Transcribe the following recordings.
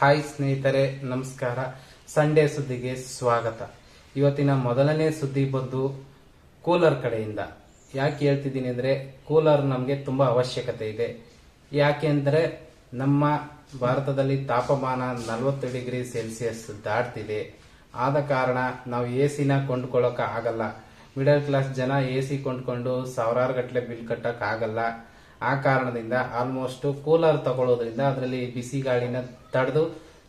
Hi ಸ್ನೇಹಿತರೆ, ನಮಸ್ಕಾರ. Sunday ಸುದ್ದಿಗೆ ಸ್ವಾಗತ. ಇವತ್ತಿನ ಮೊದಲನೇ ಸುದ್ದಿ ಬಂದು ಕೂಲರ್ ಕಡೆಯಿಂದ. ಯಾಕೆ ಹೇಳ್ತಿದ್ದೀನಿ ಅಂದರೆ, ಕೂಲರ್ ನಮಗೆ ತುಂಬ ಅವಶ್ಯಕತೆ ಇದೆ. ಯಾಕೆ ಅಂದರೆ, ನಮ್ಮ ಭಾರತದಲ್ಲಿ ತಾಪಮಾನ ನಲವತ್ತು ಡಿಗ್ರಿ ಸೆಲ್ಸಿಯಸ್ ದಾಟ್ತಿದೆ. ಆದ ಕಾರಣ ನಾವು ಎ ಸಿನ ಕೊಂಡ್ಕೊಳ್ಳೋಕೆ ಆಗಲ್ಲ. ಮಿಡಲ್ ಕ್ಲಾಸ್ ಜನ ಎ ಸಿ ಕೊಂಡ್ಕೊಂಡು ಸಾವಿರಾರು ಗಟ್ಟಲೆ ಬಿಲ್ ಕಟ್ಟಕ್ ಆಗಲ್ಲ. ಆ ಕಾರಣದಿಂದ ಆಲ್ಮೋಸ್ಟ್ ಕೂಲರ್ ತಗೊಳ್ಳೋದ್ರಿಂದ ಅದರಲ್ಲಿ ಬಿಸಿ ಗಾಳಿನ ತಡೆದು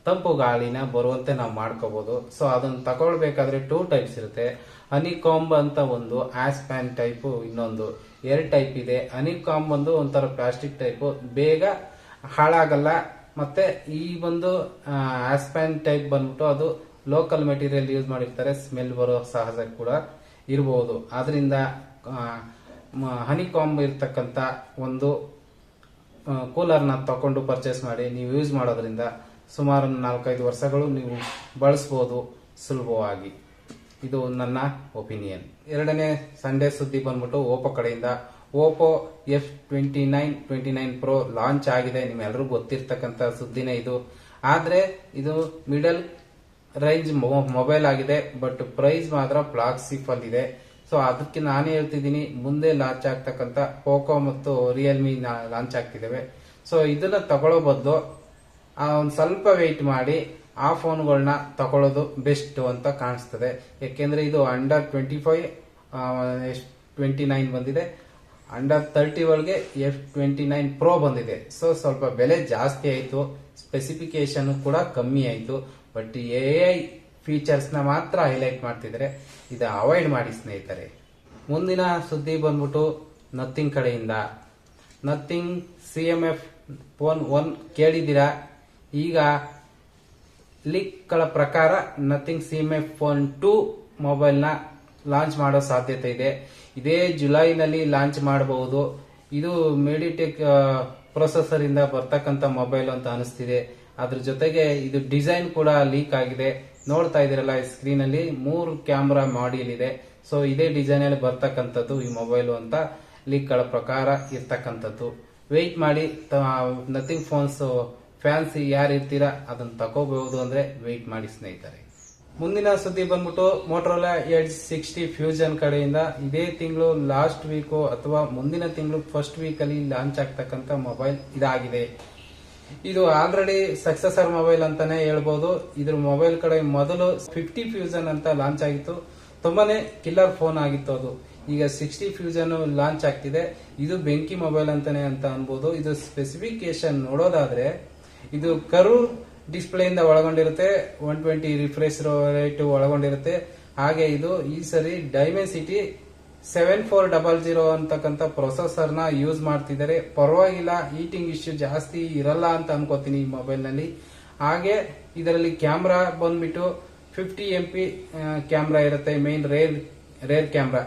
ತಂಪು ಗಾಳಿನ ಬರುವಂತೆ ನಾವು ಮಾಡ್ಕೋಬಹುದು ಸೊ ಅದನ್ನ ತಗೊಳ್ಬೇಕಾದ್ರೆ ಟೂ ಟೈಪ್ಸ್ ಇರುತ್ತೆ. ಹನಿಕಾಂಬ್ ಅಂತ ಒಂದು ಆಸ್ಪ್ಯಾನ್ ಟೈಪ್ ಇನ್ನೊಂದು. ಎರಡು ಟೈಪ್ ಇದೆ. ಅನಿಕಾಂಬ್ ಒಂದು ಒಂಥರ ಪ್ಲಾಸ್ಟಿಕ್ ಟೈಪ್ ಬೇಗ ಹಾಳಾಗಲ್ಲ. ಮತ್ತೆ ಈ ಒಂದು ಆಸ್ಪ್ಯಾನ್ ಟೈಪ್ ಬಂದ್ಬಿಟ್ಟು ಅದು ಲೋಕಲ್ ಮೆಟೀರಿಯಲ್ ಯೂಸ್ ಮಾಡಿರ್ತಾರೆ. ಸ್ಮೆಲ್ ಬರೋ ಸಹಜ ಕೂಡ ಇರಬಹುದು ಆದ್ರಿಂದ ಹನಿಕಾಂಬ್ ಇರ್ತಕ್ಕಂಥ ಒಂದು ಕೂಲರ್ನ ತಗೊಂಡು ಪರ್ಚೇಸ್ ಮಾಡಿ ನೀವು ಯೂಸ್ ಮಾಡೋದ್ರಿಂದ ಸುಮಾರು ನಾಲ್ಕೈದು ವರ್ಷಗಳು ನೀವು ಬಳಸ್ಬೋದು ಸುಲಭವಾಗಿ. ಇದು ನನ್ನ ಒಪಿನಿಯನ್ ಎರಡನೇ ಸಂಡೇ ಸುದ್ದಿ ಬಂದ್ಬಿಟ್ಟು ಓಪೋ ಕಡೆಯಿಂದ. Oppo F twenty nine twenty nine pro launch ಆಗಿದೆ. ನಿಮ್ಮೆಲ್ಲರಿಗೂ ಗೊತ್ತಿರ್ತಕ್ಕಂಥ ಸುದ್ದಿನೇ ಇದು. ಆದ್ರೆ ಇದು ಮಿಡಲ್ ರೇಂಜ್ ಮೊಬೈಲ್ ಆಗಿದೆ ಬಟ್ ಪ್ರೈಸ್ ಮಾತ್ರ ಅಲ್ಲಿ ಇದೆ ಸೊ ಅದಕ್ಕೆ ನಾನೇ ಹೇಳ್ತಿದ್ದೀನಿ, ಮುಂದೆ ಲಾಂಚ್ ಆಗ್ತಕ್ಕಂಥ ಪೋಕೋ ಮತ್ತು ರಿಯಲ್ಮಿ ಲಾಂಚ್ ಆಗ್ತಿದ್ದಾವೆ. ಸೊ ಇದನ್ನ ತಗೊಳ್ಳೋ ಬದಲು ಒಂದು ಸ್ವಲ್ಪ ವೆಯ್ಟ್ ಮಾಡಿ, ಆ ಫೋನ್ಗಳನ್ನ ತಗೊಳ್ಳೋದು ಬೆಸ್ಟ್ ಅಂತ ಕಾಣಿಸ್ತದೆ. ಯಾಕೆಂದ್ರೆ ಇದು under twenty five twenty nine ಬಂದಿದೆ. ಅಂಡರ್ ತರ್ಟಿ ಒಳಗೆ ಎಫ್ ಟ್ವೆಂಟಿ ನೈನ್ ಪ್ರೋ ಬಂದಿದೆ. ಸೊ ಸ್ವಲ್ಪ ಬೆಲೆ ಜಾಸ್ತಿ ಆಯಿತು. ಸ್ಪೆಸಿಫಿಕೇಶನ್ ಕೂಡ ಕಮ್ಮಿ ಆಯಿತು. ಬಟ್ ಎ ಐ ಫೀಚರ್ಸ್ನ ಮಾತ್ರ ಹೈಲೈಟ್ ಮಾಡ್ತಿದ್ದಾರೆ ಇದು ಅವಾಯ್ಡ್ ಮಾಡಿ ಸ್ನೇಹಿತರೆ. ಮುಂದಿನ ಸುದ್ದಿ ಬಂದ್ಬಿಟ್ಟು ನಥಿಂಗ್ ಕಡೆಯಿಂದ. Nothing C M F phone one ಕೇಳಿದ್ದೀರಾ? ಈಗ ಲೀಕ್ಗಳ ಪ್ರಕಾರ Nothing C M F phone two ಮೊಬೈಲ್ನ ಲಾಂಚ್ ಮಾಡೋ ಸಾಧ್ಯತೆ ಇದೆ. ಇದೇ ಜುಲೈನಲ್ಲಿ ಲಾಂಚ್ ಮಾಡಬಹುದು. ಇದು ಮೆಡಿಟೆಕ್ ಪ್ರೊಸೆಸರ್ ಇಂದ ಬರ್ತಕ್ಕಂಥ ಮೊಬೈಲ್ ಅಂತ ಅನಿಸ್ತಿದೆ. ಅದ್ರ ಜೊತೆಗೆ ಇದು ಡಿಸೈನ್ ಕೂಡ ಲೀಕ್ ಆಗಿದೆ. ನೋಡ್ತಾ ಇದೀರಲ್ಲ ಸ್ಕ್ರೀನ್ ಅಲ್ಲಿ ಮೂರು ಕ್ಯಾಮ್ರಾ ಮಾಡ್ಯೂಲ್ ಇದೆ. ಸೊ ಇದೇ ಡಿಸೈನ್ ಅಲ್ಲಿ ಬರ್ತಕ್ಕಂಥದ್ದು ಈ ಮೊಬೈಲ್ ಅಂತ ಲೀಕ್ಗಳ ಪ್ರಕಾರ ಇರ್ತಕ್ಕಂಥದ್ದು. ವೆಯ್ಟ್ ಮಾಡಿ ನಥಿಂಗ್ ಫೋನ್ಸ್ ಫ್ಯಾನ್ಸಿ ಯಾರು ಇರ್ತೀರಾ ಅದನ್ನ ತಗೋಬಹುದು ಅಂದ್ರೆ ವೆಯ್ಟ್ ಮಾಡಿ ಸ್ನೇಹಿತರೆ. ಮುಂದಿನ ಸುದ್ದಿ ಬಂದ್ಬಿಟ್ಟು ಮೋಟ್ರೋಲಾ ಏಟ್ ಸಿಕ್ಸ್ಟಿ ಫ್ಯೂಷನ್ ಕಡೆಯಿಂದ ಇದೇ ತಿಂಗಳು ಲಾಸ್ಟ್ ವೀಕು ಅಥವಾ ಮುಂದಿನ ತಿಂಗಳು ಫಸ್ಟ್ ವೀಕಲ್ಲಿ ಲಾಂಚ್ ಆಗ್ತಕ್ಕಂಥ ಮೊಬೈಲ್ ಇದಾಗಿದೆ. ಇದು ಆಲ್ರೆಡಿ ಸಕ್ಸಸರ್ ಮೊಬೈಲ್ ಅಂತಾನೆ ಹೇಳ್ಬೋದು. ಇದ್ರ ಮೊಬೈಲ್ ಕಡೆ ಮೊದಲು ಫಿಫ್ಟಿ ಫ್ಯೂಸನ್ ಅಂತ ಲಾಂಚ್ ಆಗಿತ್ತು. ತುಂಬಾನೇ ಕಿಲ್ಲರ್ ಫೋನ್ ಆಗಿತ್ತು ಅದು. ಈಗ ಸಿಕ್ಸ್ಟಿ ಫ್ಯೂಸನ್ ಲಾಂಚ್ ಆಗ್ತಿದೆ. ಇದು ಬೆಂಕಿ ಮೊಬೈಲ್ ಅಂತಾನೆ ಅಂತ ಅನ್ಬೋದು. ಇದು ಸ್ಪೆಸಿಫಿಕೇಶನ್ ನೋಡೋದಾದ್ರೆ ಇದು ಕರು ಡಿಸ್ಪ್ಲೇ ಇಂದ ಒಳಗೊಂಡಿರುತ್ತೆ. ಒನ್ ಟ್ವೆಂಟಿ ರಿಫ್ರೆಶ್ ರೇಟ್ ಒಳಗೊಂಡಿರುತ್ತೆ. ಹಾಗೆ ಇದು ಈ ಸರಿ Dimensity seven four double zero ಅಂತಕ್ಕಂಥ ಪ್ರೊಸೆಸರ್ನ ಯೂಸ್ ಮಾಡ್ತಿದ್ದಾರೆ. ಪರವಾಗಿಲ್ಲ ಹೀಟಿಂಗ್ ಇಶ್ಯೂ ಜಾಸ್ತಿ ಇರಲ್ಲ ಅಂತ ಅನ್ಕೋತೀನಿ ಈ ಮೊಬೈಲ್ನಲ್ಲಿ. ಹಾಗೆ ಇದರಲ್ಲಿ ಕ್ಯಾಮ್ರಾ ಬಂದ್ಬಿಟ್ಟು ಫಿಫ್ಟಿ ಎಂ ಪಿ ಕ್ಯಾಮ್ರಾ ಇರುತ್ತೆ main rear rear camera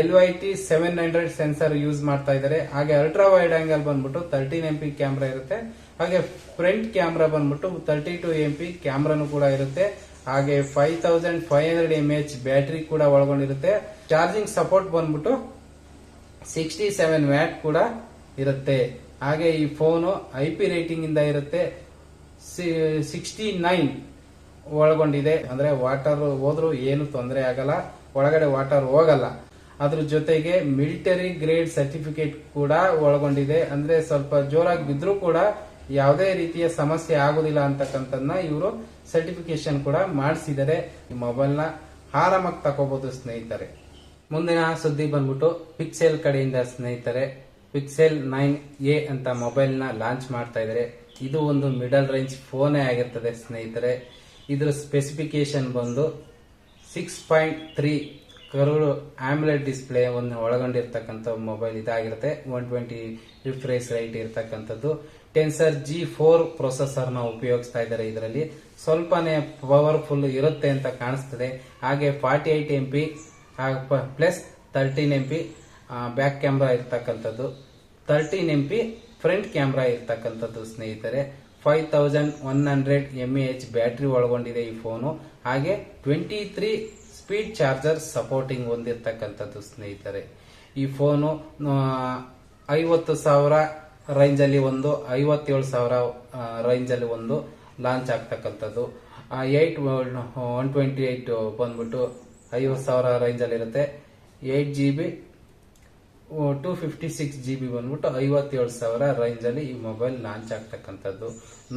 L Y T seven hundred sensor use ಮಾಡ್ತಾ ಇದಾರೆ ಹಾಗೆ ಅಲ್ಟ್ರಾ ವೈಡ್ ಆಂಗಲ್ ಬಂದ್ಬಿಟ್ಟು ತರ್ಟೀನ್ ಎಂ ಪಿ ಕ್ಯಾಮ್ರಾ ಇರುತ್ತೆ. ಹಾಗೆ ಫ್ರಂಟ್ ಕ್ಯಾಮ್ರಾ ಬಂದ್ಬಿಟ್ಟು ತರ್ಟಿ ಟು ಎಂ ಪಿ ಕ್ಯಾಮ್ರಾನು ಕೂಡ ಇರುತ್ತೆ. ಹಾಗೆ five thousand five hundred M H battery ಕೂಡ ಒಳಗೊಂಡಿರುತ್ತೆ. ಚಾರ್ಜಿಂಗ್ ಸಪೋರ್ಟ್ ಬಂದ್ಬಿಟ್ಟು ಸಿಕ್ಸ್ಟಿ ಸೆವೆನ್ ವ್ಯಾಟ್ ಕೂಡ ಇರುತ್ತೆ. ಹಾಗೆ ಈ ಫೋನು ಐ ಪಿ ರೇಟಿಂಗ್ ಇಂದ ಇರುತ್ತೆ ಸಿಕ್ಸ್ಟಿ ನೈನ್ ಒಳಗೊಂಡಿದೆ. ಅಂದ್ರೆ ವಾಟರ್ ಹೋದ್ರೂ ಏನು ತೊಂದರೆ ಆಗಲ್ಲ. ಒಳಗಡೆ ವಾಟರ್ ಹೋಗಲ್ಲ. ಅದ್ರ ಜೊತೆಗೆ ಮಿಲಿಟರಿ ಗ್ರೇಡ್ ಸರ್ಟಿಫಿಕೇಟ್ ಕೂಡ ಒಳಗೊಂಡಿದೆ. ಅಂದ್ರೆ ಸ್ವಲ್ಪ ಜೋರಾಗಿ ಬಿದ್ರೂ ಕೂಡ ಯಾವುದೇ ರೀತಿಯ ಸಮಸ್ಯೆ ಆಗುದಿಲ್ಲ ಅಂತಕ್ಕಂಥದ್ದನ್ನ ಇವರು ಸರ್ಟಿಫಿಕೇಶನ್ ಕೂಡ ಮಾಡಿಸಿದ್ದಾರೆ ಈ ಮೊಬೈಲ್ನ ಆರಾಮಾಗಿ ತಗೋಬಹುದು ಸ್ನೇಹಿತರೆ. ಮುಂದಿನ ಸುದ್ದಿ ಬಂದ್ಬಿಟ್ಟು ಪಿಕ್ಸೆಲ್ ಕಡೆಯಿಂದ ಸ್ನೇಹಿತರೆ ಪಿಕ್ಸೆಲ್ ನೈನ್ ಎ ಅಂತ ಮೊಬೈಲ್ನ ಲಾಂಚ್ ಮಾಡ್ತಾ ಇದಾರೆ ಇದು ಒಂದು ಮಿಡಲ್ ರೇಂಜ್ ಫೋನೇ ಆಗಿರ್ತದೆ ಸ್ನೇಹಿತರೆ. ಇದರ ಸ್ಪೆಸಿಫಿಕೇಶನ್ ಬಂದು six point three curved AMOLED display ಒಂದು ಒಳಗೊಂಡಿರ್ತಕ್ಕಂಥ ಮೊಬೈಲ್ ಇದಾಗಿರುತ್ತೆ. ಒನ್ ಟ್ವೆಂಟಿ ರಿಫ್ರೆಶ್ ರೈಟ್ ಇರ್ತಕ್ಕಂಥದ್ದು. ಟೆನ್ಸರ್ ಜಿ ಫೋರ್ ಪ್ರೊಸೆಸರ್ನ ಉಪಯೋಗಿಸ್ತಾ ಇದ್ದಾರೆ ಇದರಲ್ಲಿ. ಸ್ವಲ್ಪನೇ ಪವರ್ಫುಲ್ ಇರುತ್ತೆ ಅಂತ ಕಾಣಿಸ್ತದೆ. ಹಾಗೆ forty eight M P plus thirteen M P back camera ಇರ್ತಕ್ಕಂಥದ್ದು. Thirteen M P front camera ಇರ್ತಕ್ಕಂಥದ್ದು, ಸ್ನೇಹಿತರೆ. Five thousand one hundred M H battery ಒಳಗೊಂಡಿದೆ ಈ ಫೋನು ಹಾಗೆ twenty three speed charger supporting ಹೊಂದಿರ್ತಕ್ಕಂಥದ್ದು, ಸ್ನೇಹಿತರೆ. ಈ ಫೋನು ಐವತ್ತು ಸಾವಿರ ರೇಂಜ್ ಅಲ್ಲಿ ಒಂದು ಐವತ್ತೇಳು ಸಾವಿರ ರೇಂಜ್ ಅಲ್ಲಿ ಒಂದು ಲಾಂಚ್ ಆಗ್ತಕ್ಕಂಥದ್ದು. ಏಯ್ಟ್ ಒನ್ ಟ್ವೆಂಟಿ ಏಯ್ಟ್ ಬಂದ್ಬಿಟ್ಟು ಐವತ್ತು ಸಾವಿರ ರೇಂಜಲ್ಲಿ ಇರುತ್ತೆ. Eight G B two fifty six G B ಬಂದ್ಬಿಟ್ಟು ಐವತ್ತೇಳು ಸಾವಿರ ರೇಂಜಲ್ಲಿ ಈ ಮೊಬೈಲ್ ಲಾಂಚ್ ಆಗ್ತಕ್ಕಂಥದ್ದು.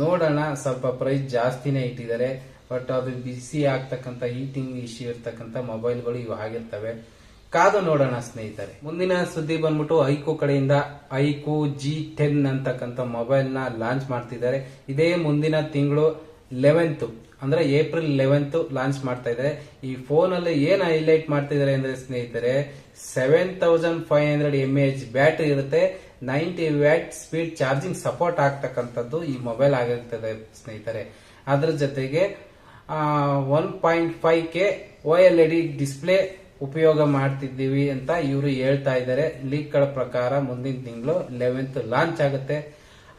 ನೋಡೋಣ, ಸ್ವಲ್ಪ ಪ್ರೈಸ್ ಜಾಸ್ತಿನೇ ಇಟ್ಟಿದ್ದಾರೆ ಬಟ್ ಅದು ಬಿಸಿ ಆಗ್ತಕ್ಕಂಥ ಹೀಟಿಂಗ್ ಇಶ್ಯೂ ಇರ್ತಕ್ಕಂಥ ಮೊಬೈಲ್ಗಳು ಇವು ಆಗಿರ್ತವೆ. ಕಾದು ನೋಡೋಣ ಸ್ನೇಹಿತರೆ. ಮುಂದಿನ ಸುದ್ದಿ ಬಂದ್ಬಿಟ್ಟು ಐಕು ಕಡೆಯಿಂದ ಐಕು ಜಿ ಟೆನ್ ಅಂತಕ್ಕಂಥ ಮೊಬೈಲ್ ಲಾಂಚ್ ಮಾಡ್ತಿದ್ದಾರೆ. ಇದೇ ಮುಂದಿನ ತಿಂಗಳು ಲೆವೆಂತ್, ಅಂದ್ರೆ ಏಪ್ರಿಲ್ ಲೆವೆಂತ್ ಲಾಂಚ್ ಮಾಡ್ತಾ ಇದ್ದಾರೆ. ಈ ಫೋನ್ ಅಲ್ಲಿ ಏನ್ ಹೈಲೈಟ್ ಮಾಡ್ತಿದ್ದಾರೆ ಅಂದ್ರೆ ಸ್ನೇಹಿತರೆ seven thousand five hundred M H battery ಇರುತ್ತೆ. Ninety watt speed charging support ಆಗ್ತಕ್ಕಂಥದ್ದು ಈ ಮೊಬೈಲ್ ಆಗಿರ್ತದೆ ಸ್ನೇಹಿತರೆ. ಅದ್ರ ಜೊತೆಗೆ one point five K O L E D display ಉಪಯೋಗ ಮಾಡ್ತಿದ್ದೀವಿ ಅಂತ ಇವರು ಹೇಳ್ತಾ ಇದ್ದಾರೆ. ಲೀಕ್ಗಳ ಪ್ರಕಾರ ಮುಂದಿನ ತಿಂಗಳು ಲೆವೆಂತ್ ಲಾಂಚ್ ಆಗುತ್ತೆ.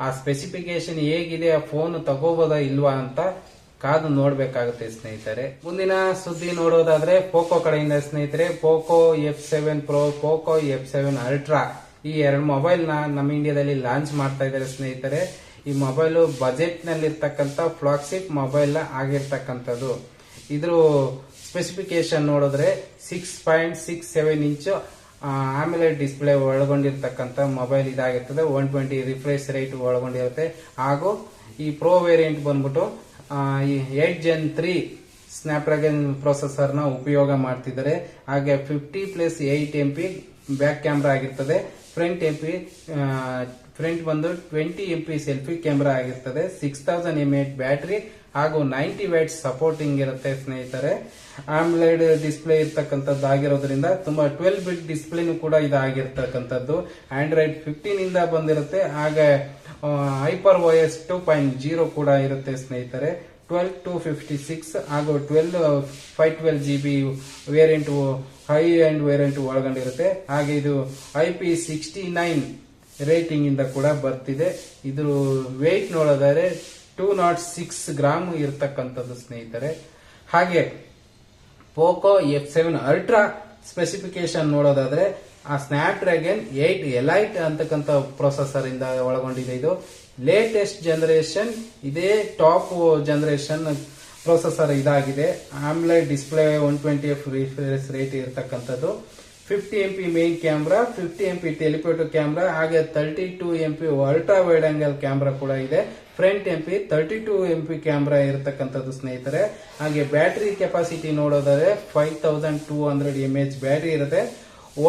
ಆ ಸ್ಪೆಸಿಫಿಕೇಶನ್ ಹೇಗಿದೆ, ಆ ಫೋನ್ ತಗೋಬೋದಾ ಇಲ್ವಾ ಅಂತ ಕಾದು ನೋಡಬೇಕಾಗುತ್ತೆ ಸ್ನೇಹಿತರೆ. ಮುಂದಿನ ಸುದ್ದಿ ನೋಡೋದಾದ್ರೆ ಪೋಕೋ ಕಡೆಯಿಂದ ಸ್ನೇಹಿತರೆ Poco F seven pro Poco F seven ultra ಈ ಎರಡು ಮೊಬೈಲ್ನ ನಮ್ಮ ಇಂಡಿಯಾದಲ್ಲಿ ಲಾಂಚ್ ಮಾಡ್ತಾ ಇದ್ದಾರೆ ಸ್ನೇಹಿತರೆ. ಈ ಮೊಬೈಲ್ ಬಜೆಟ್ನಲ್ಲಿ ಇರ್ತಕ್ಕಂಥ ಫ್ಲಾಗ್ಶಿಪ್ ಮೊಬೈಲ್ ಆಗಿರ್ತಕ್ಕಂಥದ್ದು. ಇದ್ರ ಸ್ಪೆಸಿಫಿಕೇಶನ್ ನೋಡಿದ್ರೆ six point six seven inch ಆಮೇಲೆ ಡಿಸ್ಪ್ಲೇ ಒಳಗೊಂಡಿರ್ತಕ್ಕಂಥ ಮೊಬೈಲ್ ಇದಾಗಿರ್ತದೆ. ಒನ್ ಟ್ವೆಂಟಿ ರಿಫ್ರೆಶ್ ರೇಟ್ ಒಳಗೊಂಡಿರುತ್ತೆ. ಹಾಗೂ ಈ ಪ್ರೋ ವೇರಿಯಂಟ್ ಬಂದ್ಬಿಟ್ಟು ಈ ಏಟ್ ಜೆನ್ ತ್ರೀ ಸ್ನ್ಯಾಪ್ಡ್ರಾಗನ್ ಪ್ರೊಸೆಸರ್ನ ಉಪಯೋಗ ಮಾಡ್ತಿದ್ದಾರೆ. ಹಾಗೆ fifty plus eight M P back camera ಆಗಿರ್ತದೆ. ಫ್ರಂಟ್ ಎಂ ಪಿ ಫ್ರಂಟ್ ಬಂದು twenty M P selfie camera ಆಗಿರ್ತದೆ. Six thousand M H battery ಹಾಗೂ ನೈಂಟಿ ವ್ಯಾಟ್ ಸಪೋರ್ಟಿಂಗ್ ಇರುತ್ತೆ, ಸ್ನೇಹಿತರೆ. ಆಮ್ಲೈಡ್ ಡಿಸ್ಪ್ಲೇ ಇರ್ತಕ್ಕಂಥದ್ದು ಆಗಿರೋದ್ರಿಂದ ತುಂಬಾ ಟ್ವೆಲ್ ಬಿಟ್ ಡಿಸ್ಪ್ಲೇನು ಕೂಡ ಇದಾಗಿರ್ತಕ್ಕಂಥದ್ದು. ಆಂಡ್ರಾಯ್ಡ್ ಫಿಫ್ಟೀನ್ ಇಂದ ಬಂದಿರುತ್ತೆ. ಹಾಗೆ Hyper S two point zero ಕೂಡ ಇರುತ್ತೆ, ಸ್ನೇಹಿತರೆ. ಟ್ವೆಲ್ ಟು ಫಿಫ್ಟಿ ಸಿಕ್ಸ್ ಹಾಗೂ twelve five twelve G B variant high end variant ಒಳಗೊಂಡಿರುತ್ತೆ. ಹಾಗೆ ಇದು I P sixty nine rating ಇಂದ ಕೂಡ ಬರ್ತಿದೆ. ಇದು ವೆಯ್ಟ್ ನೋಡೋದಾದ್ರೆ ಟೂ ನಾಟ್ ಸಿಕ್ಸ್ ಗ್ರಾಮ್ ಇರತಕ್ಕಂಥದ್ದು ಸ್ನೇಹಿತರೆ. ಹಾಗೆ Poco F seven ultra specification ನೋಡೋದಾದ್ರೆ ಆ ಸ್ನ್ಯಾಪ್ ಡ್ರ್ಯಾಗನ್ ಏಟ್ ಎಲೈಟ್ ಅಂತಕ್ಕಂಥ ಪ್ರೊಸೆಸರ್ ಇಂದ ಒಳಗೊಂಡಿದೆ ಇದು. ಲೇಟೆಸ್ಟ್ ಜನರೇಷನ್ ಇದೇ ಟಾಪ್ ಜನರೇಷನ್ ಪ್ರೊಸೆಸರ್ ಇದಾಗಿದೆ. AMOLED display one twenty F refresh rate ಇರತಕ್ಕಂಥದ್ದು. Fifty M P main camera fifty M P telephoto camera ಹಾಗೆ thirty two M P ultra wide angle camera ಕೂಡ ಇದೆ. Front M P thirty two M P camera ಇರತಕ್ಕಂಥದ್ದು ಸ್ನೇಹಿತರೆ. ಹಾಗೆ battery capacity ನೋಡೋದಾದ್ರೆ five thousand two hundred M H battery ಇರುತ್ತೆ.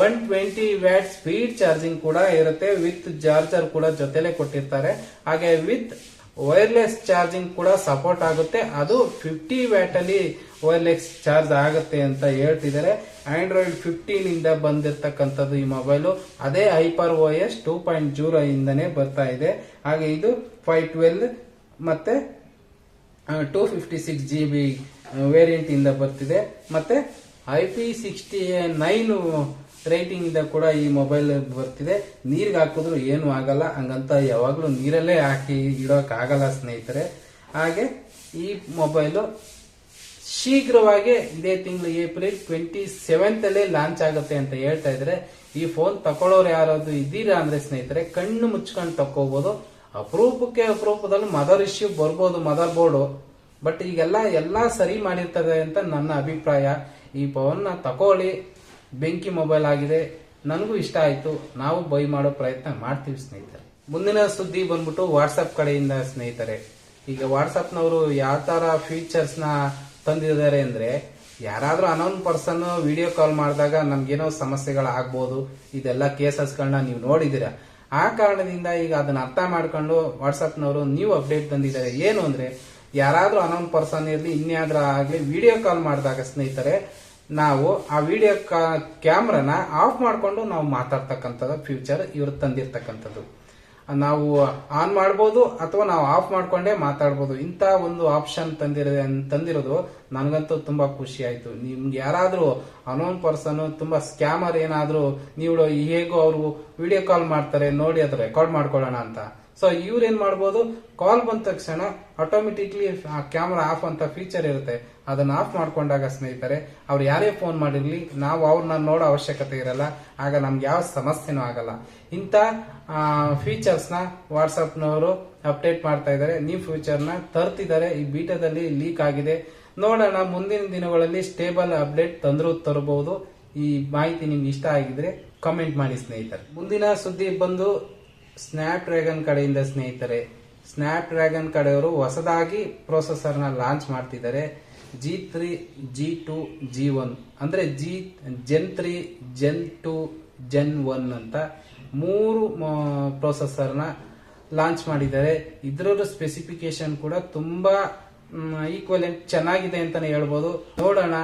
One twenty watt speed charging ಕೂಡ ಇರುತ್ತೆ. ವಿತ್ ಚಾರ್ಜರ್ ಕೂಡ ಜೊತೆಲೆ ಕೊಟ್ಟಿರ್ತಾರೆ. ಹಾಗೆ ವಿತ್ ವೈರ್ಲೆಸ್ ಚಾರ್ಜಿಂಗ್ ಕೂಡ ಸಪೋರ್ಟ್ ಆಗುತ್ತೆ. ಅದು ಫಿಫ್ಟಿ ವ್ಯಾಟ್ ಅಲ್ಲಿ ವೈರ್ಲೆಸ್ ಚಾರ್ಜ್ ಆಗುತ್ತೆ ಅಂತ ಹೇಳ್ತಿದ್ದಾರೆ. ಆಂಡ್ರಾಯ್ಡ್ ಫಿಫ್ಟೀನ್ ಇಂದ ಬಂದಿರತಕ್ಕಂಥದ್ದು ಈ ಮೊಬೈಲು ಅದೇ Hyper O S two point zero ಇಂದನೇ ಬರ್ತಾ ಇದೆ. ಹಾಗೆ ಇದು ಫೈವ್ ಟ್ವೆಲ್ ಮತ್ತೆ two fifty six G B variant ಇಂದ ಬರ್ತಿದೆ. ಮತ್ತೆ I P sixty nine rating ಇಂದ ಕೂಡ ಈ ಮೊಬೈಲ್ ಬರ್ತಿದೆ. ನೀರಿಗೆ ಹಾಕಿದ್ರು ಏನು ಆಗಲ್ಲ. ಹಂಗಂತ ಯಾವಾಗಲೂ ನೀರಲ್ಲೇ ಹಾಕಿ ಇಡೋಕ್ ಆಗಲ್ಲ ಸ್ನೇಹಿತರೆ. ಹಾಗೆ ಈ ಮೊಬೈಲು ಶೀಘ್ರವಾಗಿ ಇದೇ ತಿಂಗಳು ಏಪ್ರಿಲ್ ಟ್ವೆಂಟಿ ಸೆವೆಂತ್ ಅಲ್ಲೇ ಲಾಂಚ್ ಆಗುತ್ತೆ ಅಂತ ಹೇಳ್ತಾ ಇದ್ರೆ, ಈ ಫೋನ್ ತಕೊಳ್ಳೋರು ಯಾರಾದ್ರು ಇದ್ದೀರಾ ಅಂದ್ರೆ ಸ್ನೇಹಿತರೆ, ಕಣ್ಣು ಮುಚ್ಕೊಂಡು ತಕೋಬಹುದು ಅಪರೂಪಕ್ಕೆ ಅಪರೂಪದಲ್ಲಿ ಮದರ್ ಇಶ್ಯೂ ಬರ್ಬೋದು ಮದರ್ ಬೋರ್ಡು ಬಟ್ ಈಗೆಲ್ಲ ಎಲ್ಲ ಸರಿ ಮಾಡಿರ್ತದೆ ಅಂತ ನನ್ನ ಅಭಿಪ್ರಾಯ. ಈ ಫೋನ್ನ ತಕೊಳ್ಳಿ. ಬೆಂಕಿ ಮೊಬೈಲ್ ಆಗಿದೆ, ನನಗೂ ಇಷ್ಟ ಆಯ್ತು, ನಾವು ಬೈ ಮಾಡೋ ಪ್ರಯತ್ನ ಮಾಡ್ತೀವಿ ಸ್ನೇಹಿತರೆ. ಮುಂದಿನ ಸುದ್ದಿ ಬಂದ್ಬಿಟ್ಟು ವಾಟ್ಸಪ್ ಕಡೆಯಿಂದ ಸ್ನೇಹಿತರೆ. ಈಗ ವಾಟ್ಸಪ್ನವರು ಯಾವ ಥರ ಫೀಚರ್ಸ್ನ ತಂದಿದ್ದಾರೆ ಅಂದ್ರೆ, ಯಾರಾದರೂ ಅನೌನ್ ಪರ್ಸನ್ ವಿಡಿಯೋ ಕಾಲ್ ಮಾಡಿದಾಗ ನಮ್ಗೇನೋ ಸಮಸ್ಯೆಗಳಾಗ್ಬೋದು ಇದೆಲ್ಲ ಕೇಸಸ್ಗಳನ್ನ ನೀವು ನೋಡಿದ್ದೀರಾ. ಆ ಕಾರಣದಿಂದ ಈಗ ಅದನ್ನ ಅರ್ಥ ಮಾಡ್ಕೊಂಡು ವಾಟ್ಸಪ್ನವರು ನೀವು ಅಪ್ಡೇಟ್ ತಂದಿದ್ದಾರೆ. ಏನು ಅಂದ್ರೆ, ಯಾರಾದರೂ ಅನೌನ್ ಪರ್ಸನ್ ಇರಲಿ, ಇನ್ಯಾದ್ರೂ ಆಗಲಿ ವಿಡಿಯೋ ಕಾಲ್ ಮಾಡಿದಾಗ ಸ್ನೇಹಿತರೆ ನಾವು ಆ ವಿಡಿಯೋ ಕ್ಯಾಮ್ರಾನ ಆಫ್ ಮಾಡಿಕೊಂಡು ನಾವು ಮಾತಾಡ್ತಕ್ಕಂಥದ್ದು ಫ್ಯೂಚರ್ ಇವರು ತಂದಿರ್ತಕ್ಕಂಥದ್ದು. ನಾವು ಆನ್ ಮಾಡ್ಬೋದು ಅಥವಾ ನಾವು ಆಫ್ ಮಾಡ್ಕೊಂಡೇ ಮಾತಾಡ್ಬೋದು. ಇಂಥ ಒಂದು ಆಪ್ಷನ್ ತಂದಿರ ತಂದಿರೋದು ನನಗಂತೂ ತುಂಬಾ ಖುಷಿ ಆಯ್ತು. ನಿಮ್ಗೆ ಯಾರಾದರೂ ಅನೋನ್ ಪರ್ಸನ್ ತುಂಬಾ ಸ್ಕ್ಯಾಮರ್ ಏನಾದರೂ ನೀವು ಹೇಗೋ ಅವರು ವಿಡಿಯೋ ಕಾಲ್ ಮಾಡ್ತಾರೆ, ನೋಡಿ ಅದು ರೆಕಾರ್ಡ್ ಮಾಡ್ಕೊಳ್ಳೋಣ ಅಂತ. ಸೊ ಇವ್ರು ಏನು ಮಾಡ್ಬೋದು ಕಾಲ್ ಬಂದ ತಕ್ಷಣ ಆಟೋಮೆಟಿಕ್ಲಿ ಕ್ಯಾಮ್ರಾ ಆಫ್ ಅಂತ ಫೀಚರ್ ಇರುತ್ತೆ. ಅದನ್ನ ಆಫ್ ಮಾಡ್ಕೊಂಡಾಗ ಸ್ನೇಹಿತರೆ, ಅವ್ರು ಯಾರೇ ಫೋನ್ ಮಾಡಿರಲಿ, ನಾವು ಅವ್ರನ್ನ ನೋಡೋ ಅವಶ್ಯಕತೆ ಇರಲ್ಲ. ಆಗ ನಮ್ಗೆ ಯಾವ ಸಮಸ್ಯೆನೂ ಆಗಲ್ಲ. ಇಂಥ ಫೀಚರ್ಸ್ನ ವಾಟ್ಸಪ್ನವರು ಅಪ್ಡೇಟ್ ಮಾಡ್ತಾ ಇದ್ದಾರೆ. ನ್ಯೂ ಫ್ಯೂಚರ್ನ ತರ್ತಿದ್ದಾರೆ. ಈ ಬೀಟಾದಲ್ಲಿ ಲೀಕ್ ಆಗಿದೆ. ನೋಡೋಣ, ಮುಂದಿನ ದಿನಗಳಲ್ಲಿ ಸ್ಟೇಬಲ್ ಅಪ್ಡೇಟ್ ತಂದರೂ ತರಬಹುದು ಈ ಮಾಹಿತಿ ನಿಮ್ಗೆ ಇಷ್ಟ ಆಗಿದ್ರೆ ಕಮೆಂಟ್ ಮಾಡಿ ಸ್ನೇಹಿತರೆ. ಮುಂದಿನ ಸುದ್ದಿ ಬಂದು ಸ್ನ್ಯಾಪ್ ಡ್ರ್ಯಾಗನ್ ಕಡೆಯಿಂದ ಸ್ನೇಹಿತರೆ. ಸ್ನ್ಯಾಪ್ ಡ್ರ್ಯಾಗನ್ ಕಡೆಯವರು ಹೊಸದಾಗಿ ಪ್ರೊಸೆಸರ್ನ ಲಾಂಚ್ ಮಾಡ್ತಿದ್ದಾರೆ. G three G two, G one. ಅಂದರೆ G, gen three gen two, gen one ಅಂತ ಮೂರು ಪ್ರೊಸೆಸರ್ನ ಲಾಂಚ್ ಮಾಡಿದ್ದಾರೆ. ಇದರ ಸ್ಪೆಸಿಫಿಕೇಶನ್ ಕೂಡ ತುಂಬ ಈಕ್ವಲೆಂಟ್ ಚೆನ್ನಾಗಿದೆ ಅಂತಲೇ ಹೇಳ್ಬೋದು. ನೋಡೋಣ,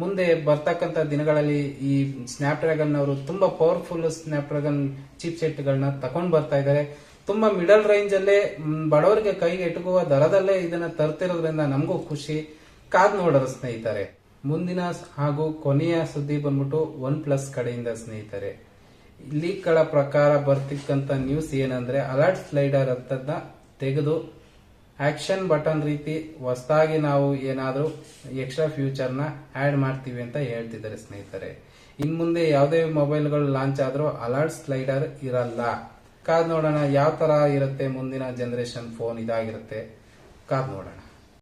ಮುಂದೆ ಬರ್ತಕ್ಕಂಥ ದಿನಗಳಲ್ಲಿ ಈ ಸ್ನ್ಯಾಪ್ ಡ್ರ್ಯಾಗನ್ ಅವರು ತುಂಬ ಪವರ್ಫುಲ್ ಸ್ನ್ಯಾಪ್ ಡ್ರ್ಯಾಗನ್ ಚಿಪ್ ಸೆಟ್ಗಳನ್ನ ತಗೊಂಡ್ ಬರ್ತಾ ಇದ್ದಾರೆ. ತುಂಬ ಮಿಡಲ್ ರೇಂಜ್ ಅಲ್ಲೇ ಬಡವರಿಗೆ ಕೈಗೆ ಎಟುಕುವ ದರದಲ್ಲೇ ಇದನ್ನ ತರ್ತಿರೋದ್ರಿಂದ ನಮಗೂ ಖುಷಿ. ಕಾದ್ ನೋಡೋರು ಸ್ನೇಹಿತರೆ, ಮುಂದಿನ ಹಾಗೂ ಕೊನೆಯ ಸುದ್ದಿ ಬಂದ್ಬಿಟ್ಟು ಒನ್ ಪ್ಲಸ್ ಕಡೆಯಿಂದ ಸ್ನೇಹಿತರೆ. ಲೀಕ್ಗಳ ಪ್ರಕಾರ ಬರ್ತಿಕ್ಕಂತ ನ್ಯೂಸ್ ಏನಂದ್ರೆ ಅಲರ್ಟ್ ಸ್ಲೈಡರ್ ಅಂತದನ್ನ ತೆಗೆದು ಆಕ್ಷನ್ ಬಟನ್ ರೀತಿ ಹೊಸದಾಗಿ ನಾವು ಏನಾದರೂ ಎಕ್ಸ್ಟ್ರಾ ಫ್ಯೂಚರ್ ಆ್ಯಡ್ ಮಾಡ್ತೀವಿ ಅಂತ ಹೇಳ್ತಿದ್ದಾರೆ ಸ್ನೇಹಿತರೆ. ಇನ್ ಮುಂದೆ ಯಾವುದೇ ಮೊಬೈಲ್ಗಳು ಲಾಂಚ್ ಆದ್ರೂ ಅಲರ್ಟ್ ಸ್ಲೈಡರ್ ಇರಲ್ಲ. ಕಾದ್ ನೋಡೋಣ ಯಾವ ತರ ಇರುತ್ತೆ ಮುಂದಿನ ಜನರೇಷನ್ ಫೋನ್ ಇದಾಗಿರುತ್ತೆ. ಕಾದ್ ನೋಡೋಣ